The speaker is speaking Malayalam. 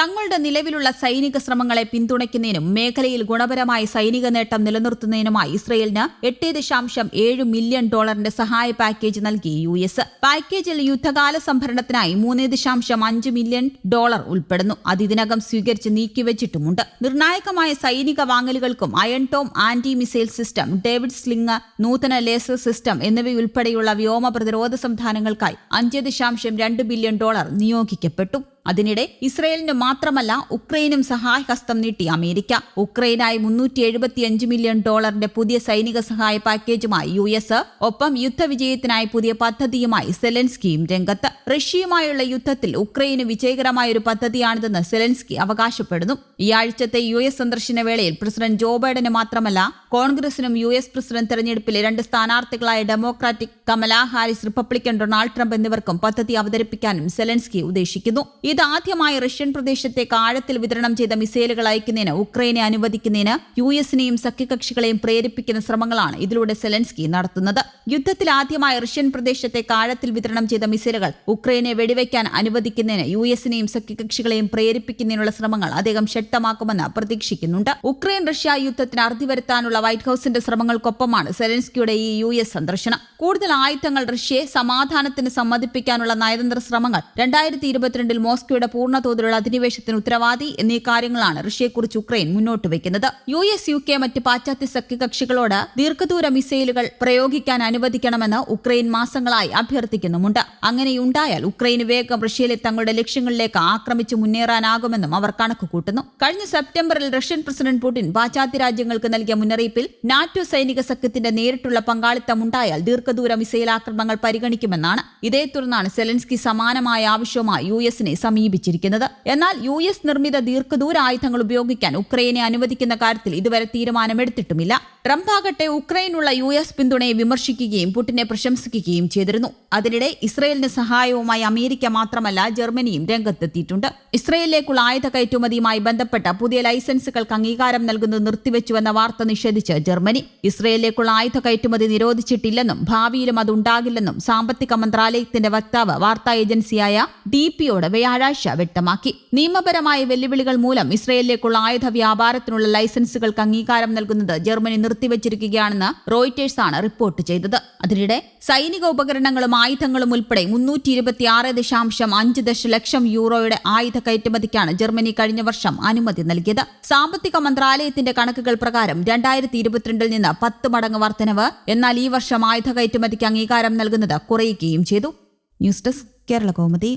തങ്ങളുടെ നിലവിലുള്ള സൈനിക ശ്രമങ്ങളെ പിന്തുണയ്ക്കുന്നതിനും മേഖലയിൽ ഗുണപരമായ സൈനിക നേട്ടം നിലനിർത്തുന്നതിനുമായി ഇസ്രയേലിന് എട്ട് ദശാംശം ഏഴ് മില്യൺ ഡോളറിന്റെ സഹായ പാക്കേജ് നൽകി യു എസ്. പാക്കേജിൽ യുദ്ധകാല സംഭരണത്തിനായി മൂന്ന് ദശാംശം അഞ്ച് മില്യൺ ഡോളർ ഉൾപ്പെടുന്നു. അത് ഇതിനകം സ്വീകരിച്ച് നീക്കിവച്ചിട്ടുമുണ്ട്. നിർണായകമായ സൈനിക വാങ്ങലുകൾക്കും iron dome anti missile system David sling നൂതന ലേസർ സിസ്റ്റം എന്നിവയുൾപ്പെടെയുള്ള വ്യോമ പ്രതിരോധ സംവിധാനങ്ങൾക്കായി അഞ്ച് ദശാംശം രണ്ട് ബില്യൺ ഡോളർ നിയോഗിക്കപ്പെട്ടു. അതിനിടെ ഇസ്രയേലിന് മാത്രമല്ല ഉക്രൈനും സഹായഹസ്തം നീട്ടി അമേരിക്ക. ഉക്രൈനായി മുന്നൂറ്റി എഴുപത്തിയഞ്ച് മില്യൺ ഡോളറിന്റെ പുതിയ സൈനിക സഹായ പാക്കേജുമായി യു എസ് ഒപ്പം യുദ്ധവിജയത്തിനായി പുതിയ പദ്ധതിയുമായി സെലൻസ്കിയും രംഗത്ത്. റഷ്യയുമായുള്ള യുദ്ധത്തിൽ ഉക്രൈന് വിജയകരമായ ഒരു പദ്ധതിയാണിതെന്ന് സെലൻസ്കി അവകാശപ്പെടുന്നു. ഈ ആഴ്ചത്തെ യു എസ് സന്ദർശന വേളയിൽ പ്രസിഡന്റ് ജോ ബൈഡന് മാത്രമല്ല കോൺഗ്രസിനും യു എസ് പ്രസിഡന്റ് തെരഞ്ഞെടുപ്പിലെ രണ്ട് സ്ഥാനാർത്ഥികളായ democratic Kamala Harris republican Donald Trump എന്നിവർക്കും പദ്ധതി അവതരിപ്പിക്കാനും സെലൻസ്കി ഉദ്ദേശിക്കുന്നു. ഇതാദ്യമായി റഷ്യൻ പ്രദേശത്തേക്ക് ആഴത്തിൽ വിതരണം ചെയ്ത മിസൈലുകൾ അയക്കുന്നതിന് ഉക്രൈനെ അനുവദിക്കുന്നതിന് യു എസിനെയും സഖ്യകക്ഷികളെയും പ്രേരിപ്പിക്കുന്ന ശ്രമങ്ങളാണ് ഇതിലൂടെ സെലൻസ്കി നടത്തുന്നത്. യുദ്ധത്തിൽ ആദ്യമായി റഷ്യൻ പ്രദേശത്തേക്ക് ആഴത്തിൽ വിതരണം ചെയ്ത മിസൈലുകൾ ഉക്രൈനെ വെടിവെക്കാൻ അനുവദിക്കുന്നതിന് യു എസിനെയും സഖ്യകക്ഷികളെയും പ്രേരിപ്പിക്കുന്നതിനുള്ള ശ്രമങ്ങൾ അദ്ദേഹം ശക്തമാക്കുമെന്ന് പ്രതീക്ഷിക്കുന്നുണ്ട്. ഉക്രൈൻ റഷ്യ യുദ്ധത്തിന് അറുതി വരുത്താനുള്ള വൈറ്റ് ഹൌസിന്റെ ശ്രമങ്ങൾക്കൊപ്പമാണ് സെലൻസ്കിയുടെ ഈ യു എസ് സന്ദർശനം. കൂടുതൽ ആയുധങ്ങൾ റഷ്യയെ സമാധാനത്തിന് സമ്മതിപ്പിക്കാനുള്ള നയതന്ത്ര ശ്രമങ്ങൾ രണ്ടായിരത്തി ഇരുപത്തിരണ്ടിൽ മോസ്കോയുടെ പൂർണ തോതിലുള്ള അധിനിവേശത്തിന് ഉത്തരവാദി എന്നീ കാര്യങ്ങളാണ് റഷ്യയെക്കുറിച്ച് ഉക്രൈൻ മുന്നോട്ട് വയ്ക്കുന്നത് യു എസ് യു കെ മറ്റ് പാശ്ചാത്യ സഖ്യകക്ഷികളോട് ദീർഘദൂര മിസൈലുകൾ പ്രയോഗിക്കാൻ അനുവദിക്കണമെന്ന് ഉക്രൈൻ മാസങ്ങളായി അഭ്യർത്ഥിക്കുന്നുമുണ്ട്. അങ്ങനെയുണ്ടായാൽ ഉക്രൈന് വേഗം റഷ്യയിലെ തങ്ങളുടെ ലക്ഷ്യങ്ങളിലേക്ക് ആക്രമിച്ചു മുന്നേറാനാകുമെന്നും അവർ കണക്ക് കൂട്ടുന്നു കഴിഞ്ഞ സെപ്റ്റംബറിൽ റഷ്യൻ പ്രസിഡന്റ് പുടിൻ പാശ്ചാത്യ രാജ്യങ്ങൾക്ക് നൽകിയ മുന്നറിയിപ്പിൽ നാറ്റോ സൈനിക സഖ്യത്തിന്റെ നേരിട്ടുള്ള പങ്കാളിത്തമുണ്ടായാൽ ദീർഘദൂര മിസൈൽ ആക്രമണങ്ങൾ പരിഗണിക്കുമെന്നാണ്. ഇതേ തുടർന്നാണ് സെലൻസ്കി സമാനമായ ആവശ്യവുമായി യു എസിനെ സമീപിച്ചിരിക്കുന്നത്. എന്നാൽ യു എസ് നിർമ്മിത ദീർഘദൂര ആയുധങ്ങൾ ഉപയോഗിക്കാൻ ഉക്രൈനെ അനുവദിക്കുന്ന കാര്യത്തിൽ ഇതുവരെ തീരുമാനമെടുത്തിട്ടുമില്ല. ട്രംപ് ആകട്ടെ ഉക്രൈനുള്ള യു എസ് പിന്തുണയെ വിമർശിക്കുകയും പുടിനെ പ്രശംസിക്കുകയും ചെയ്തിരുന്നു. അതിനിടെ ഇസ്രയേലിന് സഹായവുമായി അമേരിക്ക മാത്രമല്ല ജർമ്മനിയും രംഗത്തെത്തിയിട്ടുണ്ട്. ഇസ്രയേലിലേക്കുള്ള ആയുധ കയറ്റുമതിയുമായി ബന്ധപ്പെട്ട പുതിയ ലൈസൻസുകൾക്ക് അംഗീകാരം നൽകുന്നത് നിർത്തിവെച്ചുവെന്ന വാർത്ത നിഷേധിച്ച് ജർമ്മനി. ഇസ്രയേലിലേക്കുള്ള ആയുധ കയറ്റുമതി നിരോധിച്ചിട്ടില്ലെന്നും ഭാവിയിലും അതുണ്ടാകില്ലെന്നും സാമ്പത്തിക മന്ത്രാലയത്തിന്റെ വക്താവ് വാർത്താ ഏജൻസിയായ ഡി പിയോട് വ്യാഴാഴ്ച വ്യക്തമാക്കി. നിയമപരമായ വെല്ലുവിളികൾ മൂലം ഇസ്രയേലിലേക്കുള്ള ആയുധ വ്യാപാരത്തിനുള്ള ലൈസൻസുകൾക്ക് അംഗീകാരം നൽകുന്നത് ജർമ്മനി നിർത്തിവച്ചിരിക്കുകയാണെന്ന് റോയിറ്റേഴ്സ് ആണ് റിപ്പോർട്ട് ചെയ്തത്. അതിനിടെ സൈനിക ഉപകരണങ്ങളും ആയുധങ്ങളും ഉൾപ്പെടെ മുന്നൂറ്റി ഇരുപത്തിയാറ് ദശാംശം അഞ്ച് ദശലക്ഷം യൂറോയുടെ ആയുധ കയറ്റുമതിക്കാണ് ജർമ്മനി കഴിഞ്ഞ വർഷം അനുമതി നൽകിയത്. സാമ്പത്തിക മന്ത്രാലയത്തിന്റെ കണക്കുകൾ പ്രകാരം രണ്ടായിരത്തി ഇരുപത്തിരണ്ടിൽ നിന്ന് പത്ത് മടങ്ങ് വർധനവ് എന്നാൽ ഈ വർഷം ആയുധ കയറ്റുമതിക്ക് അംഗീകാരം നൽകുന്നത് കുറയുകയും ചെയ്തു. News desk Kerala Kaumudi